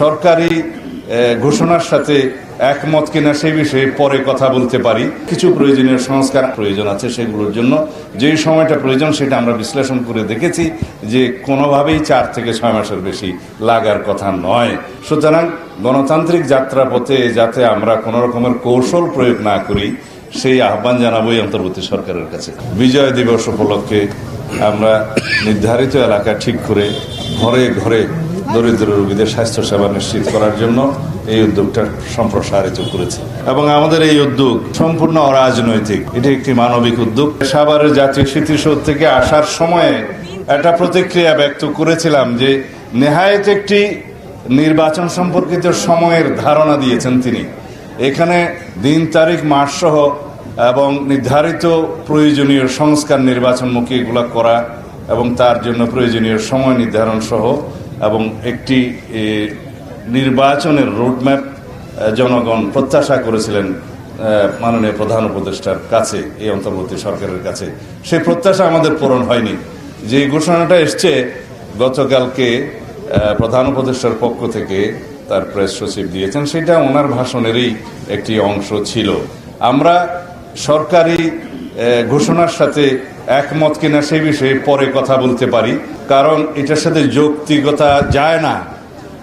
সরকারি ঘোষণার সাথে একমত কিনা সেই বিষয়ে পরে কথা বলতে পারি। কিছু প্রয়োজনীয় সংস্কার প্রয়োজন আছে সেগুলোর জন্য। যেই সময়টা প্রয়োজন সেটা আমরা বিশ্লেষণ করে দেখেছি যে কোনোভাবেই চার থেকে ছয় মাসের বেশি লাগার কথা নয়। সুতরাং গণতান্ত্রিক যাত্রাপথে যাতে আমরা কোনো রকমের কৌশল প্রয়োগ না করি, সেই আহ্বান জানাবোই অন্তর্বর্তী সরকারের কাছে। বিজয় দিবস উপলক্ষে আমরা নির্ধারিত এলাকা ঠিক করে ঘরে ঘরে দরিদ্র রোগীদের স্বাস্থ্য সেবা নিশ্চিত করার জন্য এই উদ্যোগটা সম্প্রসারিত করেছে। এবং আমাদের এই উদ্যোগ সম্পূর্ণ অরাজনৈতিক। এটি একটি মানবিক উদ্যোগ। সাভারের জাতীয় স্মৃতিসৌধ থেকে আসার সময়ে একটা প্রতিক্রিয়া ব্যক্ত করেছিলাম যে নেহায়েত একটি নির্বাচন সম্পর্কিত সময়ের ধারণা দিয়েছেন তিনি। এখানে দিন, তারিখ মাস সহ এবং নির্ধারিত প্রয়োজনীয় সংস্কার নির্বাচনমুখী এগুলো করা এবং তার জন্য প্রয়োজনীয় সময় নির্ধারণ সহ এবং একটি নির্বাচনের রোডম্যাপ জনগণ প্রত্যাশা করেছিলেন মাননীয় প্রধান উপদেষ্টার কাছে এই অন্তর্বর্তী সরকারের কাছে। সেই প্রত্যাশা আমাদের পূরণ হয়নি। যে ঘোষণাটা এসছে, গতকালকে প্রধান উপদেষ্টার পক্ষ থেকে তার প্রেস সচিব দিয়েছেন, সেটা ওনার ভাষণেরই একটি অংশ ছিল। আমরা সরকারি ঘোষণার সাথে একমত কিনা সেই বিষয়ে পরে কথা বলতে পারি। কারণ এটার সাথে যৌক্তিকতা যায় না।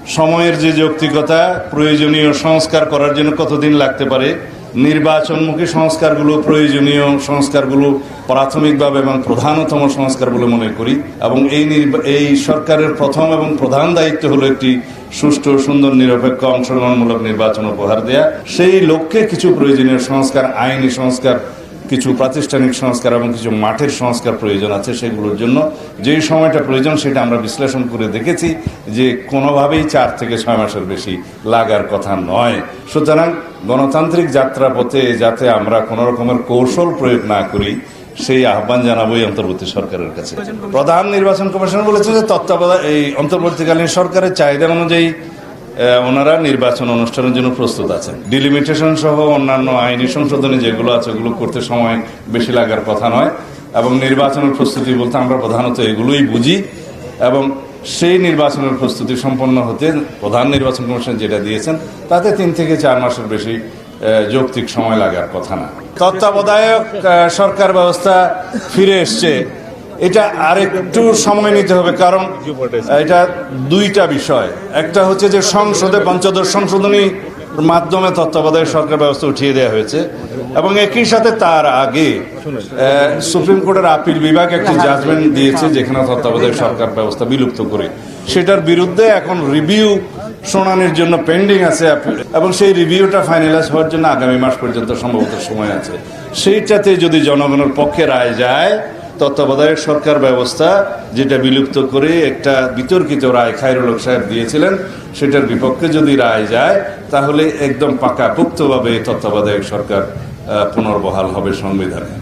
সময়ের যে যৌক্তিকতা, প্রয়োজনীয় সংস্কার করার জন্য কতদিন লাগতে পারে? নির্বাচনমুখী সংস্কারগুলো, প্রয়োজনীয় সংস্কারগুলো, প্রাথমিকভাবে এবং প্রধানতম সংস্কার বলে মনে করি। এবং এই এই সরকারের প্রথম এবং প্রধান দায়িত্ব হলো একটি সুষ্ঠু, সুন্দর, নিরপেক্ষ, অংশগ্রহণমূলক নির্বাচন উপহার দেয়া। সেই লক্ষ্যে কিছু প্রয়োজনীয় সংস্কার, আইনি সংস্কার কিছু প্রাতিষ্ঠানিক সংস্কার এবং কিছু মাঠের সংস্কার প্রয়োজন আছে সেগুলোর জন্য। যেই সময়টা প্রয়োজন সেটা আমরা বিশ্লেষণ করে দেখেছি যে কোনোভাবেই চার থেকে ছয় মাসের বেশি লাগার কথা নয়। সুতরাং গণতান্ত্রিক যাত্রাপথে যাতে আমরা কোনো রকমের কৌশল প্রয়োগ না করি, সেই আহ্বান জানাবোই অন্তর্বর্তী সরকারের কাছে। প্রধান নির্বাচন কমিশন বলেছে যে তত্ত্বাবধায়ক এই অন্তর্বর্তীকালীন সরকারের চাহিদা অনুযায়ী ওনারা নির্বাচন অনুষ্ঠানের জন্য প্রস্তুত আছেন। ডিলিমিটেশন সহ অন্যান্য আইনি সংশোধনী যেগুলো আছে, ওগুলো করতে সময় বেশি লাগার কথা নয়। এবং নির্বাচনের প্রস্তুতি বলতে আমরা প্রধানত এগুলোই বুঝি। এবং সেই নির্বাচনের প্রস্তুতি সম্পন্ন হতে প্রধান নির্বাচন কমিশন যেটা দিয়েছেন, তাতে তিন থেকে চার মাসের বেশি যৌক্তিক সময় লাগার কথা না। তত্ত্বাবধায়ক সরকার ব্যবস্থা ফিরে এসছে। এটা আরেকটু সময় নিতে হবে, কারণ এটা দুইটা বিষয়। একটা হচ্ছে যে সংসদে পঞ্চদশ সংশোধনী মাধ্যমে তত্ত্বাবধায়ক সরকার ব্যবস্থা উঠিয়ে দেওয়া হয়েছে, এবং একই সাথে তার আগে সুপ্রিম কোর্টের আপিল বিভাগ একটি জাজমেন্ট দিয়েছে যেখানে তত্ত্বাবধায়ক সরকার ব্যবস্থা বিলুপ্ত করে। সেটার বিরুদ্ধে এখন রিভিউ শুনানির জন্য পেন্ডিং আছে এবং সেই রিভিউটা ফাইনালাইজ হওয়ার জন্য আগামী মাস পর্যন্ত সম্ভবত সময় আছে। সেইটাতে যদি জনগণের পক্ষে রায় যায় তত্ত্বাবধায়ক সরকার ব্যবস্থা, যেটা বিলুপ্ত করে একটা বিতর্কিত রায় খায়রুল সাহেব দিয়েছিলেন, সেটার বিপক্ষে যদি রায় যায়, তাহলে একদম পাকা পাকাপোক্তভাবে তত্ত্বাবধায়ক সরকার পুনর্বহাল হবে সংবিধানে।